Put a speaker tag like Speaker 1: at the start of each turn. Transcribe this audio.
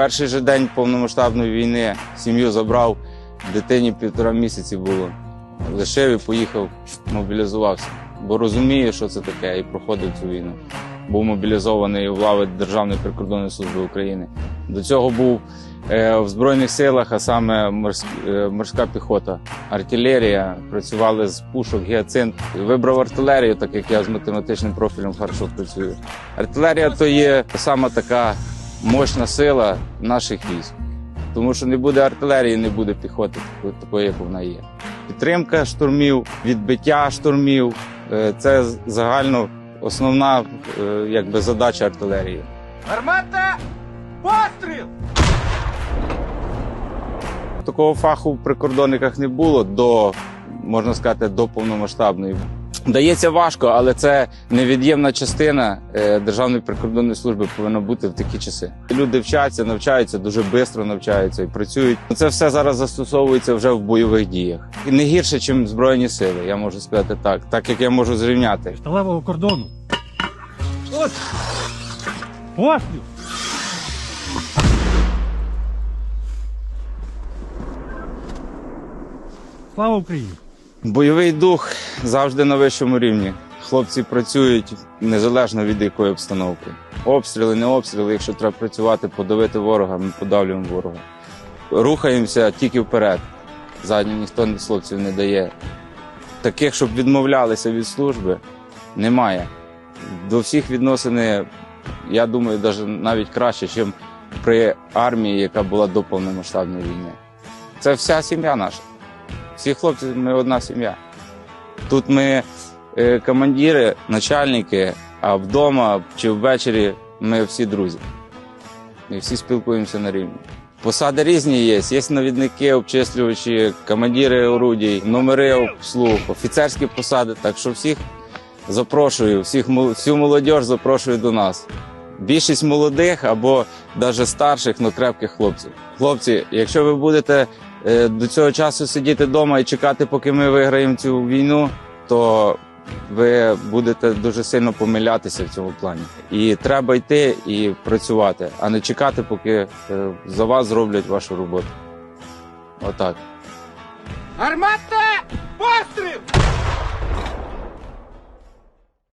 Speaker 1: Перший же день повномасштабної війни сім'ю забрав, дитині півтора місяці було. Лишив і поїхав, мобілізувався. Бо розумію, що це таке, і проходив цю війну. Був мобілізований в лави Державної прикордонної служби України. До цього був е, в Збройних силах, а саме е, морська піхота, артилерія. Працювали з пушок, гіацинт. Вибрав артилерію, так як я з математичним профілем хорошо працюю. Артилерія то є сама така мощна сила наших військ. Тому що не буде артилерії, не буде піхоти такої- як вона є. Підтримка штурмів, відбиття штурмів е, це загально основна е, якби, задача артилерії.
Speaker 2: Гармата! Постріл!
Speaker 1: Такого фаху в прикордонниках не було до, можна сказати, до повномасштабної. Дається важко, але це невід'ємна частина е, Державної прикордонної служби повинна бути в такі часи. Люди вчаться, навчаються, дуже швидко навчаються і працюють. Це все зараз застосовується вже в бойових діях. І не гірше, ніж Збройні сили, я можу сказати так, так як я можу зрівняти.
Speaker 3: сталевого кордону. От! Постріл! Слава Україні!
Speaker 1: Бойовий дух завжди на вищому рівні. Хлопці працюють незалежно від якої обстановки. Обстріли, не обстріли. Якщо треба працювати, подавити ворога, ми подавлюємо ворога. Рухаємося тільки вперед. Задню ніхто з хлопців не дає. Таких, щоб відмовлялися від служби, немає. До всіх відносини, я думаю, навіть краще, ніж при армії, яка була до повномасштабної війни. Це вся сім'я наша. Всі хлопці, ми одна сім'я. Тут ми е, командири, начальники, а вдома чи ввечері ми всі друзі. І всі спілкуємося на рівні. Посади різні є. Є навідники, обчислювачі, командири орудій, номери обслуг, офіцерські посади. Так що всіх запрошую, всіх, всю молодь запрошую до нас. Більшість молодих або навіть старших, але крепких хлопців. Хлопці, якщо ви будете до цього часу сидіти вдома і чекати, поки ми виграємо цю війну, то ви будете дуже сильно помилятися в цьому плані. І треба йти і працювати, а не чекати, поки е, за вас зроблять вашу роботу. Отак.
Speaker 2: Гармата! Постріл!